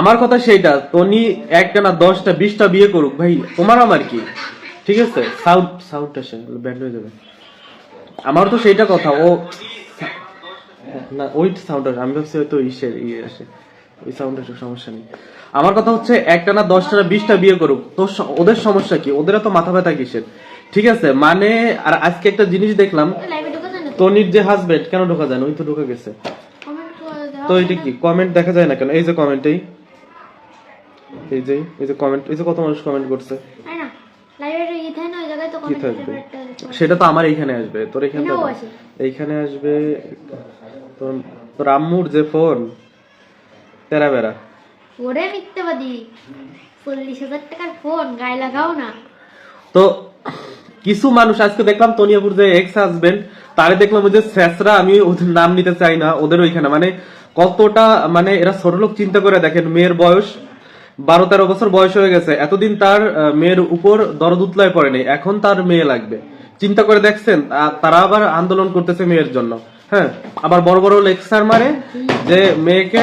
আমার কথা সেইটা তনি একটা না দশটা বিশটা বিয়ে করুক ভাই তোমার আমার কি? ঠিক আছে? সাউন্ড সাউন্ড আসে ব্যান্ড হয়ে যাবে। আমার তো সেইটা কথা ও না ওই সাউন্ড আসে আমি ভাবছি হয়তো ইসের ইয়ে আসে ওই সাউন্ড আসে সমস্যা নেই। আমার কথা হচ্ছে একটা না দশটা না বিশটা বিয়ে করুক তো ওদের সমস্যা কি? ওদের তো মাথা ব্যথা কিসের? ঠিক আছে মানে আর আজকে একটা জিনিস দেখলাম তনির যে হাজবেন্ড কেন ঢোকা যায় না? ওই তো ঢোকা গেছে। তো এটা কি কমেন্ট দেখা যায় না কেন? এই যে কমেন্টেই এই যে এই যে কমেন্ট এই যে কত মানুষ কমেন্ট করছে? তাই না লাইভে ই থাকে না ওই জায়গায় তো কি কমেন্ট থাকবে সেটা তো আমার এইখানে আসবে তোর এখানে। এইখানে আসবে তোর তোর আম্মুর যে ফোন তেরা বেড়া ওরে মিথ্যাবাদী চল্লিশ হাজার টাকার ফোন গায়ে লাগাও না। তো কিছু মানুষ আজকে দেখলাম তনিয়াপুর যে এক্স হাজবেন্ড তারে দেখলাম ওই যে স্যাসরা আমি ওদের নাম নিতে চাই না ওদের ওইখানে। মানে কতটা মানে এরা ছোট লোক চিন্তা করে দেখেন মেয়ের বয়স বারো তেরো বছর বয়স হয়ে গেছে। এতদিন তার মেয়ের উপর দরদ উতলায় পড়েনি। এখন তার মেয়ে লাগবে। চিন্তা করে দেখছেন তারা আবার আন্দোলন করতেছে মেয়ের জন্য। হ্যাঁ আবার বড় বড় লেকচার মারে যে মেয়েকে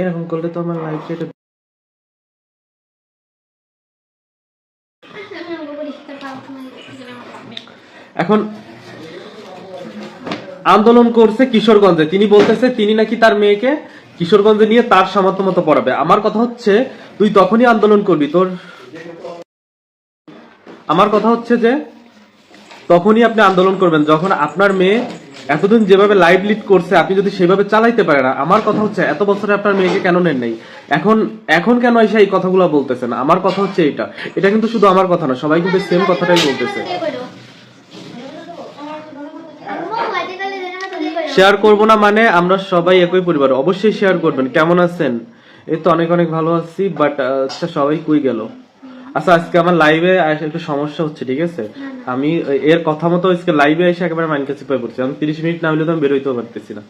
এরকম করলে তো আমার লাইফ এখন আন্দোলন করছে কিশোরগঞ্জে। তিনি বলতেছে, তিনি নাকি তার মেয়েকে কিশোরগঞ্জে নিয়ে তার সামর্থ্য মতো পড়াবে। আমার কথা হচ্ছে, তুই তখনই আন্দোলন করবি, তোর আমার কথা হচ্ছে যে, তখনই আপনি আন্দোলন করবেন। যখন আপনার মেয়ে এতদিন যেভাবে লাইভ লিড করছে, আপনি যদি সেভাবে চালাইতে পারেন আমার কথা হচ্ছে, এত বছরে আপনার মেয়েকে কেন নেন নাই? এখন এখন কেন এসে এই কথাগুলো বলতেছেন? আমার কথা হচ্ছে এটা এটা কিন্তু শুধু আমার কথা না, সবাই কিন্তু সেম কথাটাই বলতেছে। শেয়ার করব না মানে আমরা সবাই একই পরিবার। অবশ্যই শেয়ার করবেন। কেমন আছেন? এই তো অনেক অনেক ভালো আছি বাট আচ্ছা সবাই কই গেল? আচ্ছা আজকে আমার লাইভে একটু সমস্যা হচ্ছে ঠিক আছে? আমি এর কথা মতো আজকে লাইভে এসে একেবারে মাইন্ড কাছে পড়ছি। আমি তিরিশ মিনিট না হলে তো আমি বেরোইতেও পারতেছি না।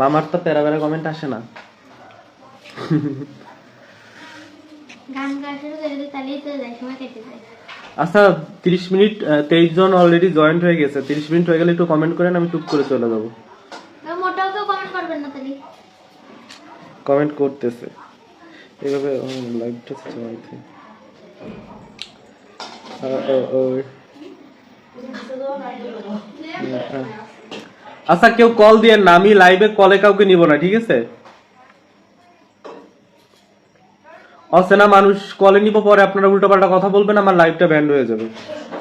মামার তো তেরা বেড়া কমেন্ট আসে না। আচ্ছা তিরিশ মিনিট তেইশ জন অলরেডি জয়েন্ট হয়ে গেছে। তিরিশ মিনিট হয়ে গেলে একটু কমেন্ট করেন আমি টুক করে চলে যাব। কমেন্ট করতেছে। এভাবে লাইভটা চালাইতে আচ্ছা কেউ কল দিয়ে না আমি লাইভে কলে কাউকে নিব না, ঠিক আছে? অচেনা মানুষ কলে নিব পরে আপনারা উল্টো পাল্টা কথা বলবেন, আমার লাইভটা ব্যান্ড হয়ে যাবে।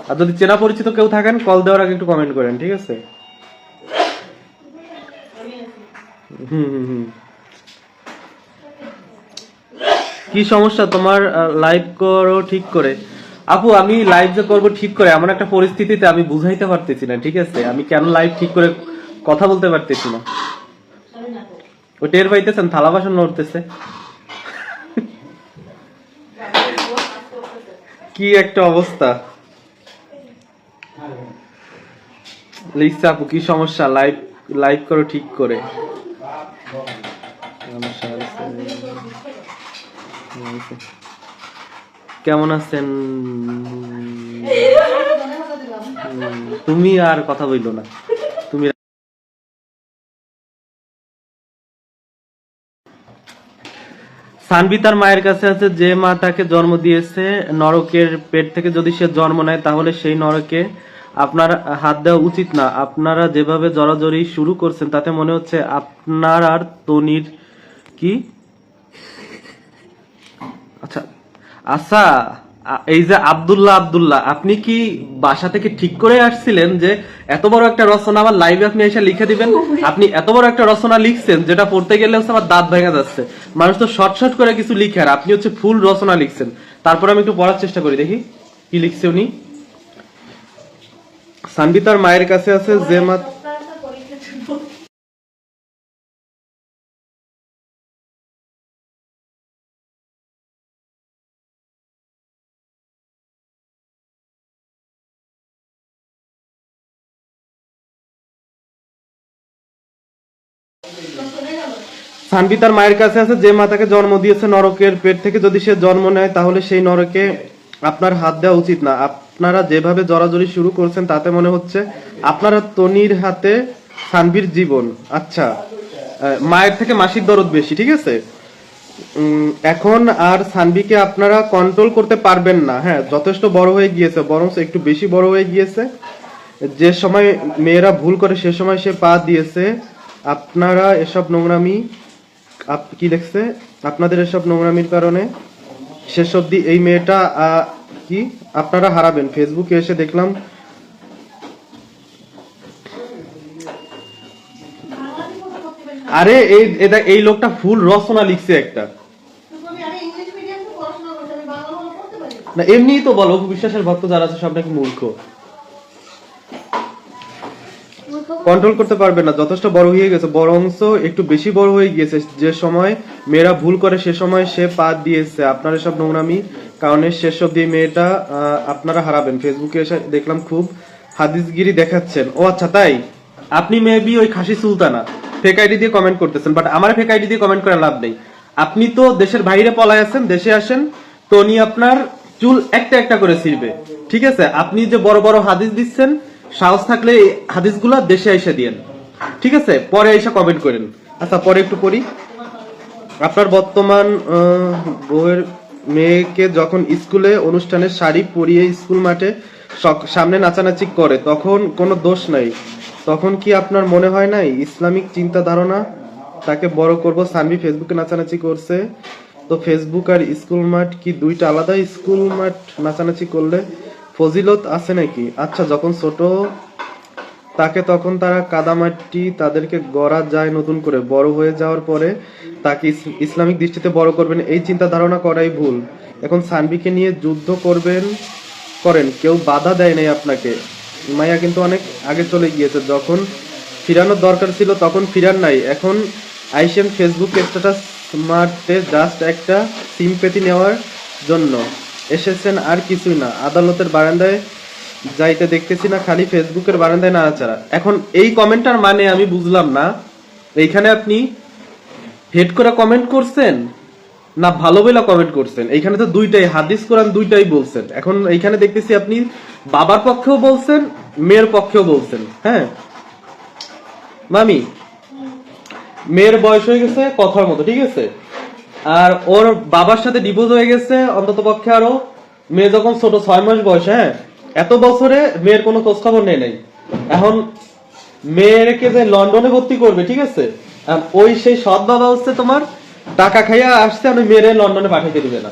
আর যদি চেনা পরিচিত কেউ থাকেন কল দেওয়ার আগে একটু কমেন্ট করেন, ঠিক আছে? কি সমস্যা তোমার লাইভ করো ঠিক করে? আপু, আমি লাইভ যে করব ঠিক করে, এমন একটা পরিস্থিতিতে আমি বুঝাইতে পারতেছি না, ঠিক আছে? আমি কেন লাইভ ঠিক করে কথা বলতে পারতেছি না। ও টের পাইতেছেন থালা বাসন নড়তেছে। কি একটা অবস্থা। লিখছে আপু কি সমস্যা? লাইভ লাইভ করো ঠিক করে। কেমন আছেন? তুমি আর কথা বইলো না। সানভি তার মায়ের কাছে আছে, যে মা তাকে জন্ম দিয়েছে নরকের পেট থেকে, যদি সে জন্ম নেয়, তাহলে সেই নরকে আপনার হাত দেওয়া উচিত না। আপনারা যেভাবে জড়াজড়ি শুরু করছেন, তাতে মনে হচ্ছে আপনার আর তনির কি? আচ্ছা আচ্ছা এই যে আব্দুল্লাহ আব্দুল্লাহ, আপনি কি বাসা থেকে ঠিক করে আসছিলেন যে এত বড় একটা রচনা আমার লাইভে আপনি এসে লিখে দিবেন? আপনি এত বড় একটা রচনা লিখছেন যেটা পড়তে গেলে হচ্ছে আমার দাঁত ভেঙে যাচ্ছে। মানুষ তো শর্ট শর্ট করে কিছু লিখে আর আপনি হচ্ছে ফুল রচনা লিখছেন। তারপর আমি একটু পড়ার চেষ্টা করি, দেখি কি লিখছে উনি। সানবিতার মায়ের কাছে আছে যে মা সানভি তার মায়ের কাছে আছে, যে মা তাকে জন্ম দিয়েছে নরকের পেট থেকে, যদি সে জন্ম নেয়, তাহলে সেই নরকে আপনার হাত দেওয়া উচিত না। আপনারা যেভাবে জড়াজড়ি শুরু করছেন, তাতে মনে হচ্ছে আপনারা তনির হাতে সানভির জীবন। আচ্ছা মায়ের থেকে মাসির দরদ বেশি, ঠিক আছে? এখন আর সানভিকে আপনারা কন্ট্রোল করতে পারবেন না। হ্যাঁ যথেষ্ট বড় হয়ে গিয়েছে, বরং একটু বেশি বড় হয়ে গিয়েছে। যে সময় মেয়েরা ভুল করে, সে সময় সে পা দিয়েছে। আপনারা এসব নোংরামি কি দেখছে? আপনাদের এসব নোংরামির কারণে শেষ অবধি এই মেয়েটা কি? আপনারা হারাবেন। ফেসবুকে এসে দেখলাম। আরে, এই, এটা, এই লোকটা ফুল রচনা লিখছে একটা। না, এমনিই তো বলো বিশ্বাসের ভক্ত যারা আছে সব নাকি মূর্খ। কন্ট্রোল করতে পারবে না, যথেষ্ট বড় হয়ে গেছে। বরংস একটু বেশি বড় হয়ে গিয়েছে। যে সময় মেয়েরা ভুল করে, সে সময় সে পা দিয়েছে। আপনার সব নোংরামি কারণে শেষ অব্দি মেয়েটা আপনারা হারাবেন। ফেসবুকে এসে দেখলাম খুব হাদিসগিরি দেখাচ্ছেন। ও আচ্ছা তাই? আপনি মেবি ওই খাসি সুলতানা। ফেক আইডি দিয়ে কমেন্ট করতেছেন বাট আমার ফেক আইডি দিয়ে কমেন্ট করার লাভ নেই। আপনি তো দেশের বাইরে পলায় আছেন, দেশে আসেন টনি আপনার চুল একটা একটা করে ছিঁড়বে। ঠিক আছে? আপনি যে বড় বড় হাদিস দিচ্ছেন সাহস থাকলে এই হাদিসগুলো দেশে এসে দিয়েন। ঠিক আছে? পরে এসে কমেন্ট করেন। আচ্ছা পরে একটু পড়ি। আপনার বর্তমান বউয়ের মেয়েকে যখন স্কুলে অনুষ্ঠানে শাড়ি পরিয়ে স্কুল মাঠে সামনে নাচানাচি করে, তখন কোনো দোষ নাই। তখন কি আপনার মনে হয় নাই, ইসলামিক চিন্তা ধারণা তাকে বড় করব? সানভি ফেসবুকে নাচানাচি করছে। তো ফেসবুক আর স্কুল মাঠ কি দুইটা আলাদা স্কুল মাঠ নাচানাচি করলে ফজিলত আছে নাকি? আচ্ছা যখন ছোট তাকে তখন তারা কাদামাটি তাদেরকে গড়া যায় নতুন করে। বড় হয়ে যাওয়ার পরে তাকে ইসলামিক দৃষ্টিতে বড় করবেন। এই চিন্তা ধারণা করাই ভুল। এখন সানবিকে নিয়ে যুদ্ধ করবেন, করেন। কেউ বাধা দেয় নাই আপনাকে। মাইয়া কিন্তু অনেক আগে চলে গিয়েছে। যখন ফিরানোর দরকার ছিল, তখন ফিরার নাই। এখন আইসেন ফেসবুক স্ট্যাটাস মারতে জাস্ট একটা সিম সিম্পেতি নেওয়ার জন্য। এসেছেন আর কিছুই না। আদালতের বারান্দায় যাইতে দেখতেছি না, খালি ফেসবুকের বারান্দায় না নাড়াচাড়া এখন এই কমেন্টটার মানে আমি বুঝলাম না, এইখানে আপনি হেড করে কমেন্ট করছেন না ভালো বলে কমেন্ট করছেন? এইখানে তো দুইটাই, হাদিস কোরআন দুইটাই বলছেন। এখন এইখানে দেখতেছি আপনি বাবার পক্ষেও বলছেন, মেয়ের পক্ষেও বলছেন হ্যাঁ? মামি, মেয়ের বয়স হয়ে গেছে কথার মতো, ঠিক আছে? আর ওর বাবার সাথে ডিভোর্স হয়ে গেছে অন্তত পক্ষে আরও মেয়ে যখন ছোট ছয় মাস বয়স হ্যাঁ? এত বছরে মেয়ের কোনো খোঁজ খবর নেই নাই। এখন মেয়েকে যে লন্ডনে ভর্তি করবে ঠিক আছে? ওই সেই সৎ বাবা হচ্ছে তোমার টাকা খাইয়া আসছে আমি মেয়েরে লন্ডনে পাঠাইতে দিবে না।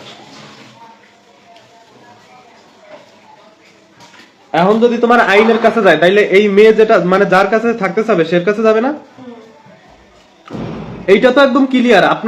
এখন যদি তোমার আইনের কাছে যায় তাইলে এই মেয়ে যেটা মানে যার কাছে থাকতে চাবে সের কাছে যাবে না? এইটা তো একদম ক্লিয়ার আপনার